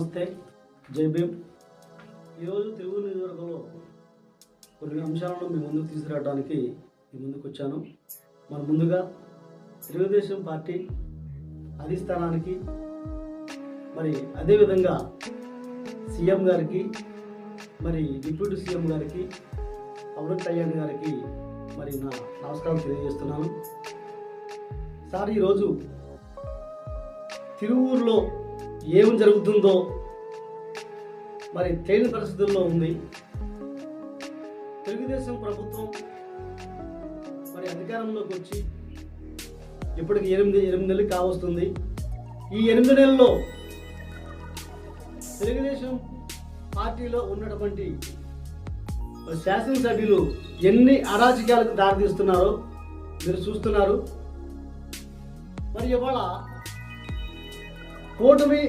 నమస్తే. జై భీమ్. ఈరోజు తెలుగు నియోజకవర్గంలో కొన్ని అంశాలను మీ ముందుకు తీసుకురావడానికి మీ ముందుకు వచ్చాను. మన ముందుగా తెలుగుదేశం పార్టీ అధిష్టానానికి మరి అదేవిధంగా సీఎం గారికి మరి డిప్యూటీ సీఎం గారికి పవన్ కళ్యాణ్ గారికి మరి నా నమస్కారం తెలియజేస్తున్నాను. సార్ ఈరోజు తిరువూరులో ఏం జరుగుతుందో మరి తెలియని పరిస్థితుల్లో ఉంది. తెలుగుదేశం ప్రభుత్వం మరి అధికారంలోకి వచ్చి ఇప్పటికి ఎనిమిది ఎనిమిది నెలలు కావస్తుంది. ఈ ఎనిమిది నెలల్లో తెలుగుదేశం పార్టీలో ఉన్నటువంటి శాసనసభ్యులు ఎన్ని అరాచకాలకు దారితీస్తున్నారో మీరు చూస్తున్నారు. మరి ఇవాళ కూటమి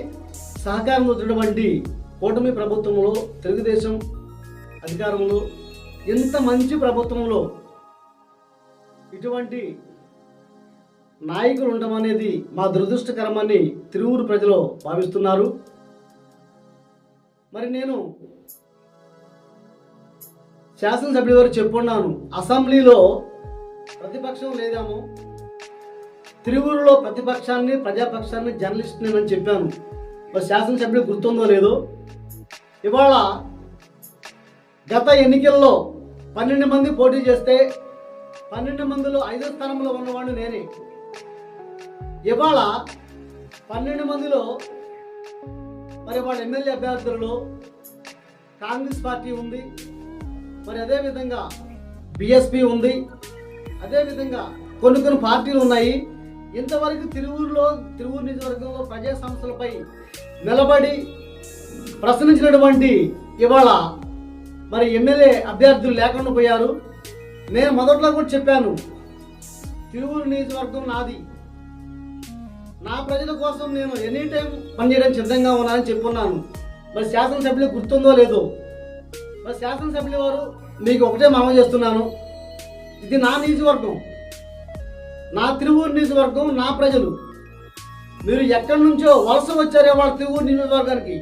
సహకారం వచ్చినటువంటి కూటమి ప్రభుత్వంలో తెలుగుదేశం అధికారంలో ఇంత మంచి ప్రభుత్వంలో ఇటువంటి నాయకులు ఉండడం అనేది మా దురదృష్టకరమని తిరువురు ప్రజలు భావిస్తున్నారు. మరి నేను శాసనసభ్యుల వారు చెప్పున్నాను అసెంబ్లీలో ప్రతిపక్షం లేదాము తిరువురులో ప్రతిపక్షాన్ని ప్రజాపక్షాన్ని జర్నలిస్ట్ నేను చెప్పాను. మరి శాసనసభ్యులు గుర్తుందో లేదో? ఇవాళ గత ఎన్నికల్లో పన్నెండు మంది పోటీ చేస్తే పన్నెండు మందిలో ఐదో స్థానంలో ఉన్నవాడు నేనే. ఇవాళ పన్నెండు మందిలో మరి వాళ్ళ ఎమ్మెల్యే అభ్యర్థులలో కాంగ్రెస్ పార్టీ ఉంది. మరి అదేవిధంగా బిఎస్పి ఉంది. అదేవిధంగా కొన్ని కొన్ని పార్టీలు ఉన్నాయి. ఇంతవరకు తిరువూరులో తిరువూరు నియోజకవర్గంలో ప్రజా సంస్థలపై నిలబడి ప్రశ్నించినటువంటి ఇవాళ మరి ఎమ్మెల్యే అభ్యర్థులు లేకుండా పోయారు. నేను మొదట్లో కూడా చెప్పాను తిరువూరు నియోజకవర్గం నాది. నా ప్రజల కోసం నేను ఎనీ టైం పనిచేయడానికి సిద్ధంగా ఉన్నానని చెప్పున్నాను. మరి శాసనసభ్యులు గుర్తుందో లేదో? మరి శాసనసభ్యుల వారు మీకు ఒకటే మనం చేస్తున్నాను. ఇది నా నియోజకవర్గం. నా తిరువూరు నియోజకవర్గం నా ప్రజలు. మీరు ఎక్కడి నుంచో వలస వచ్చారే వాళ్ళ తిరువూరు నియోజకవర్గానికి.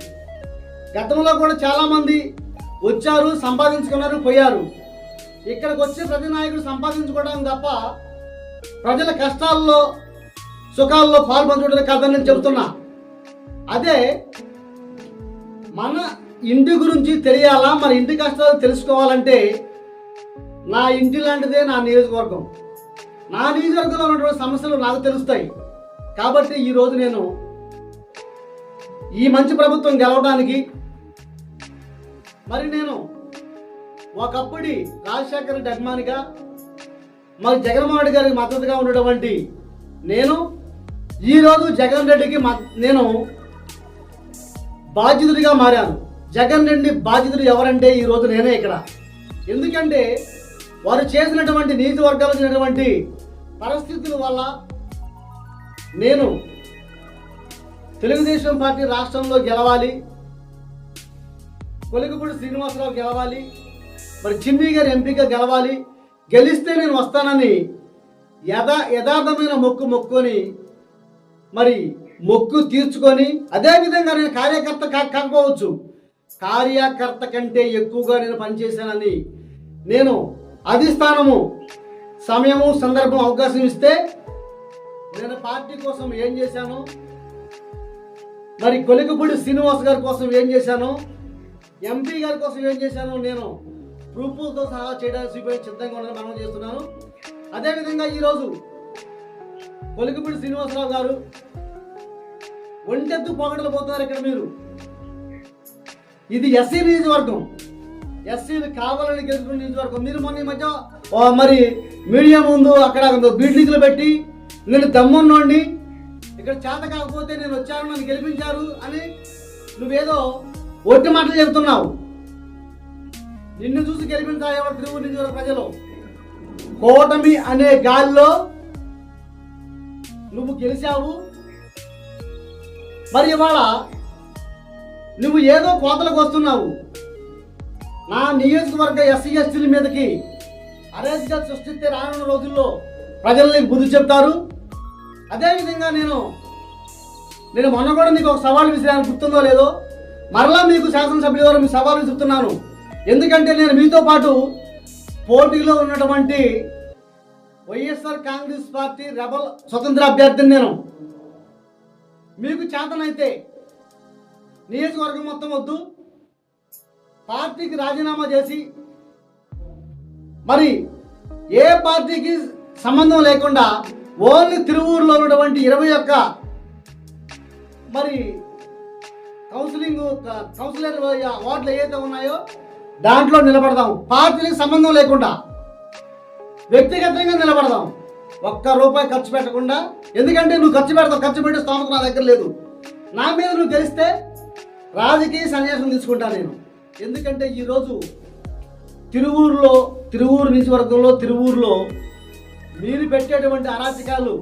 గతంలో కూడా చాలామంది వచ్చారు సంపాదించుకున్నారు పోయారు. ఇక్కడికి వచ్చే ప్రతి నాయకుడు సంపాదించుకోవడం తప్ప ప్రజల కష్టాల్లో సుఖాల్లో పాల్పంచుకోవడం కాదని నేను చెబుతున్నా. అదే మన ఇంటి గురించి తెలియాలా మన ఇంటి కష్టాలు తెలుసుకోవాలంటే నా ఇంటి లాంటిదే నా నియోజకవర్గం. నా నియోజకవర్గంలో ఉన్నటువంటి సమస్యలు నాకు తెలుస్తాయి. కాబట్టి ఈరోజు నేను ఈ మంచి ప్రభుత్వం గెలవడానికి మరి నేను ఒకప్పటి రాజశేఖర రెడ్డి అభిమానిగా మరి జగన్మోహన్ రెడ్డి గారికి మద్దతుగా ఉన్నటువంటి నేను ఈరోజు జగన్ రెడ్డికి మ- నేను బాధ్యతుడిగా మారాను. జగన్ రెడ్డి బాధ్యతుడు ఎవరంటే ఈరోజు నేనే ఇక్కడ. ఎందుకంటే వారు చేసినటువంటి నీతి వర్గాలు చేసినటువంటి పరిస్థితుల వల్ల నేను తెలుగుదేశం పార్టీ రాష్ట్రంలో గెలవాలి కొలికపూడి శ్రీనివాసరావు గెలవాలి మరి చిన్ని గారు ఎంపీగా గెలవాలి గెలిస్తే నేను వస్తానని యథా యథార్థమైన మొక్కు మొక్కుని మరి మొక్కు తీర్చుకొని అదేవిధంగా నేను కార్యకర్త కా- కాకపోవచ్చు కార్యకర్త కంటే ఎక్కువగా నేను పనిచేశానని నేను అధిష్టానము. సమయము సందర్భం అవకాశం ఇస్తే నేను పార్టీ కోసం ఏం చేశాను? మరి కొలికపూడి శ్రీనివాస్ గారి కోసం ఏం చేశాను? ఎంపీ గారి కోసం ఏం చేశాను? నేను ప్రూఫ్లతో సహా చేయడానికి చూపించి సిద్ధంగా ఉన్నాను మనం చేస్తున్నాను. అదేవిధంగా ఈరోజు కొలికపూడి శ్రీనివాసరావు గారు ఒంటెత్తు పొగడలు పోతున్నారు ఇక్కడ మీరు. ఇది ఎస్సీ నియోజకవర్గం. ఎస్సీలు కావాలని గెలుచుకున్న నియోజకవర్గం. మీరు మొన్న మధ్య మరి మీడియా ముందు అక్కడ బిల్డింగ్లు పెట్టి నేను దమ్మున్నోండి. ఇక్కడ చేత కాకపోతే నేను వచ్చాను నన్ను గెలిపించారు అని నువ్వేదో ఒట్టి మాటలు చెబుతున్నావు. నిన్ను చూసి గెలిపించాలి తిరుగు నియోజకవర్గ ప్రజలు? కోటమి అనే గాలిలో నువ్వు గెలిచావు. మరి ఇవాళ నువ్వు ఏదో కోతలకు వస్తున్నావు. నా నియోజకవర్గ ఎస్సీ ఎస్టీల మీదకి అరేంజ్గా సృష్టిస్తే రానున్న రోజుల్లో ప్రజల్ని బుద్ధి చెప్తారు. అదేవిధంగా నేను నేను మొన్న కూడా నీకు ఒక సవాల్ విసిరాను గుర్తుందో లేదో? మరలా మీకు శాసనసభ్యుల ద్వారా మీ సవాలు విసురుతున్నాను. ఎందుకంటే నేను మీతో పాటు పోటీలో ఉన్నటువంటి వైఎస్ఆర్ కాంగ్రెస్ పార్టీ రెబల్ స్వతంత్ర అభ్యర్థిని నేను. మీకు చేతనైతే నియోజకవర్గం మొత్తం వద్దు. పార్టీకి రాజీనామా చేసి మరి ఏ పార్టీకి సంబంధం లేకుండా ఓన్లీ తిరువూరులో ఉన్నటువంటి ఇరవై ఒక్క మరి కౌన్సిలింగ్ కౌన్సిలర్ వార్డులు ఏవైతే ఉన్నాయో దాంట్లో నిలబడదాం. పార్టీలకు సంబంధం లేకుండా వ్యక్తిగతంగా నిలబడదాం. ఒక్క రూపాయి ఖర్చు పెట్టకుండా ఎందుకంటే నువ్వు ఖర్చు పెడతావు ఖర్చు పెట్టే స్థానం నా దగ్గర లేదు. నా మీద నువ్వు గెలిస్తే రాజకీయ సన్యాసం తీసుకుంటా నేను. ఎందుకంటే ఈరోజు తిరువూరులో తిరువూరు నియోజకవర్గంలో తిరువూరులో మీరు పెట్టేటువంటి అరాచకాలు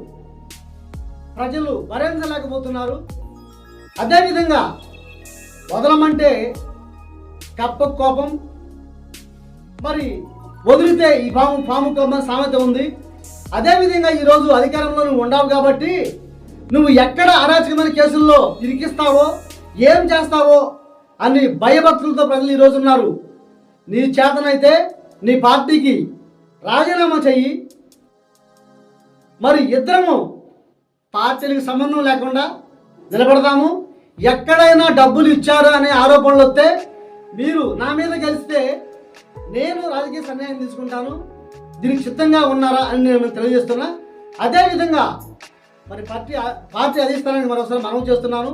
ప్రజలు భరించలేకపోతున్నారు. అదేవిధంగా వదలమంటే కప్ప కోపం మరి వదిలితే ఈ పాము పాము కోపం సామెత ఉంది. అదేవిధంగా ఈరోజు అధికారంలో నువ్వు ఉండవు కాబట్టి నువ్వు ఎక్కడ అరాచకమైన కేసుల్లో ఇరికిస్తావో ఏం చేస్తావో అని భయభక్తులతో ప్రజలు ఈరోజు ఉన్నారు. నీ చేతనైతే నీ పార్టీకి రాజీనామా చెయ్యి. మరి ఇద్దరము పార్టీలకు సంబంధం లేకుండా నిలబడతాము ఎక్కడైనా డబ్బులు ఇచ్చారు అనే ఆరోపణలు వస్తే మీరు నా మీద కలిస్తే నేను రాజకీయ సన్యాయం తీసుకుంటాను. దీనికి సిద్ధంగా ఉన్నారా అని నేను తెలియజేస్తున్నా. అదేవిధంగా మరి పార్టీ పార్టీ అధిష్టానానికి మరోసారి మనం చేస్తున్నాను.